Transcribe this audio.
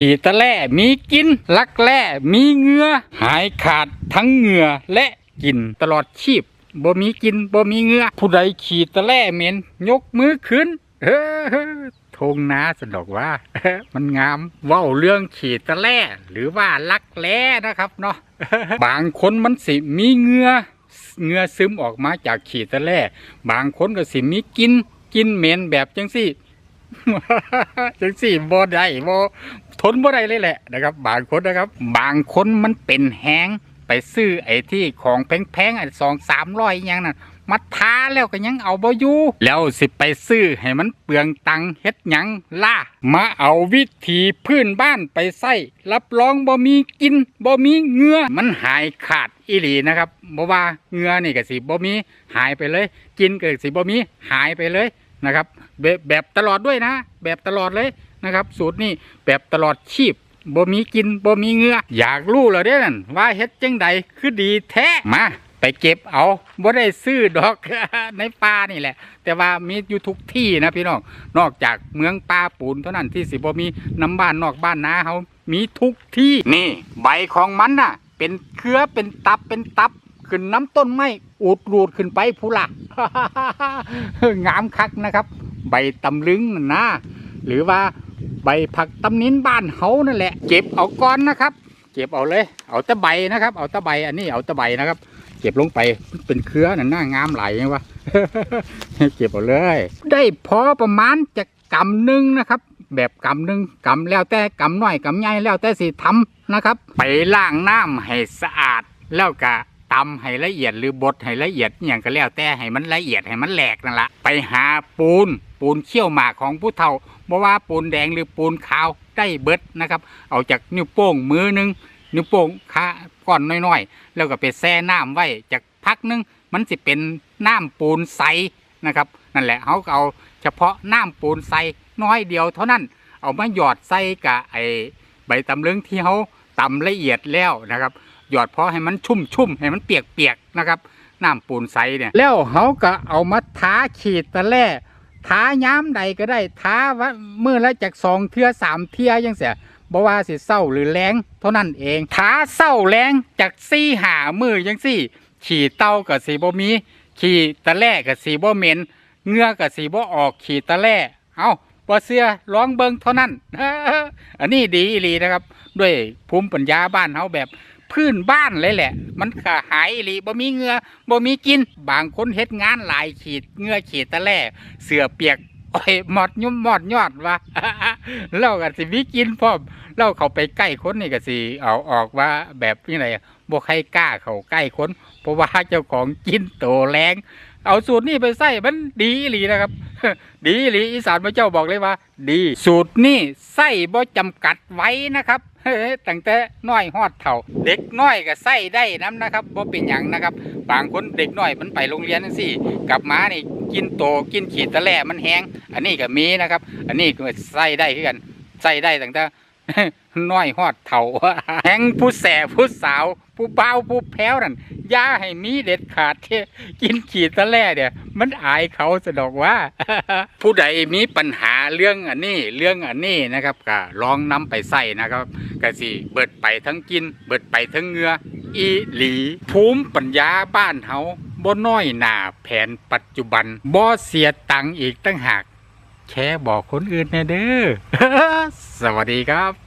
ขีตะแล่มีกินลักแล่มีเหงือหายขาดทั้งเหงือและกินตลอดชีพบ่มีกินบ่มีเหงือผู้ใดขีตะแล่เหม็นยกมือขึ้นเฮ้อทงนาสนดอกว่า มันงามว้าเรื่องขีตะแล่หรือว่าลักแล้นะครับเนาะบางคนมันสิมีเหงือเหงือซึมออกมาจากขีตะแล่บางคนก็สิมีกินกินเหม็นแบบจังสี่จังสี่บ่ได้บ่ ทนบ่ได้เลยแหละนะครับ บางคนนะครับ บางคนมันเป็นแห้งไปซื้อไอ้ที่ของแพงๆไอ้สองสามร้อยอย่างนั้นมาท้าแล้วก็ยังเอาบ่อยู่แล้วสิไปซื้อให้มันเปลืองตังเฮ็ดยังล่ะมาเอาวิธีพื้นบ้านไปใส่รับรองบ่มีกินบ่มีเงือมันหายขาดอีหลีนะครับบ่ว่าเงือนี่ก็สิบ่มีหายไปเลย กินก็สิบ่มีหายไปเลยนะครับ แบบตลอดด้วยนะ แบบตลอดเลย นะครับ สูตรนี้แบบตลอดชีพบ่มีกินบ่มีเหงืออยากรู้เหรอเด้นั่นว่าเฮ็ดจังใดคือดีแท้มาไปเก็บเอาบ่ได้ซื้อดอกในป่านี่แหละ แต่ว่ามีอยู่ทุกที่นะพี่น้องนอกจากเมืองป่าปูนเท่านั้นที่สิบ่มีน้ำบ้านนอกบ้านนาเฮามีทุกที่นี่ ใบของมันน่ะ เป็นเครือเป็นตับเป็นตับขึ้นน้ำต้นไม้อูดรูดขึ้นไปผู้ละงามคักนะครับ ใบตำลึงน่ะนะหรือว่า ใบผักตำนินบ้านเฮานั่นแหละ เก็บเอาก้อนนะครับ เก็บเอาเลย เอาตะใบนะครับ เอาตะใบอันนี้เอาตะใบนะครับ เก็บลงไปเป็นเครือน่ะหน้างามไหลายยังวะเก็บเอาเลย ได้พอประมาณจะกำหนึ่งนะครับ แบบกำหนึ่งกำแล้วแต่กำหน้อยกำใหญ่แล้วแต่สิทำนะครับ ไปล้างน้ำให้สะอาดแล้วก็ ตำให้ละเอียดหรือบดให้ละเอียดอย่างก็แล้วแต่ให้มันละเอียดให้มันแหลกนั่นละไปหาปูนปูนเขี้ยวหมากของผู้เฒ่าบ่ว่าปูนแดงหรือปูนขาวได้เบิดนะครับ เอาจากนิ้วโป้งมือหนึงนิ้วโป้งขาก้อนน้อยๆ แล้วก็ไปแช่น้ำไว้จากพักหนึงมันสิเป็นน้ำปูนใสนะครับนั่นแหละเขาเอาเฉพาะน้ำปูนใสน้อยเดียวเท่านั้น เอามาหยอดใส่กับไอใบตำลึงที่เขาตำละเอียดแล้วนะครับ หยอดเพาะให้มันชุ่มชุ่มให้มันเปียกเปียกนะครับน้ำปูนใสเนี่ยแล้วเขาก็เอามาทาขีดตะแล่ทาย้ำใดก็ได้ทาว่าเมื่อละจากสองเทือสามเทือยังเสียบว่าสิเศร้าหรือแรงเท่านั้นเองถ้าเศร้าแรงจากซี่หามือยังซี่ ขี่เต้ากับสีบ่มี ขี่ตะแล่กับสีบ่เหม็นเงือกับสีบ่ออกขี่ตะแล่เอาบ่เสื้อร้องเบิงเท่านั้น อันนี้ดีอีหลีนะครับ ด้วยภูมิปัญญาบ้านเฮาแบบ พื้นบ้านเลยแหละ มันก็หายลีบ่มีเงือบ่มีกิน บางคนเฮ็ดงานหลายขีดเงือขีดตะแล่เสือเปียกโอ้ยหมอดยุ่มหมอดยอดวะเราก็สิมีกินพร้อมเราเข้าไปใกล้คนนี่ก็สิเอาออกว่าแบบนี้ไรบ่ใครกล้าเข้าใกล้คนเพราะว่าเจ้าของกินโตแรงเอาสูตรนี้ไปใส่มันดีหลีนะครับ ดีหลีอีสานพระเจ้าบอกเลยว่า ดี สูตรนี้ใส่บ่จำกัดไว้นะครับ ตั้งแต่น้อยฮอดเฒ่า เด็กน้อยก็ใส่ได้น้ำนะครับบ่เป็นหยังนะครับ บางคนเด็กน้อยมันไปโรงเรียนจังซี่กลับมานี่กินโตกินขีดตะแล่มันแห้งอันนี้ก็มีนะครับ อันนี้ก็ใส่ได้คือกันใส่ได้ตั้งแต่น้อยฮอดเถ่าแหงผู้แสผู้สาว ผู้เบาผู้แพ้วนั่นย่าให้มีเด็ดขาดที่กินขีดตะแล่เนี่ยมันอายเขาสะดอกว่า ผู้ใดมีปัญหาเรื่องอันนี้เรื่องอันนี้นะครับก็ลองนำไปใส่นะครับ กะสิเบิดไปทั้งกิน เบิดไปทั้งเหงืออีหลีภูมิปัญญาบ้านเฮาบ่น้อยหนาแผนปัจจุบันบ่เสียตังอีกตั้งหากแค่บอกคนอื่นแน่เด้อ สวัสดีครับ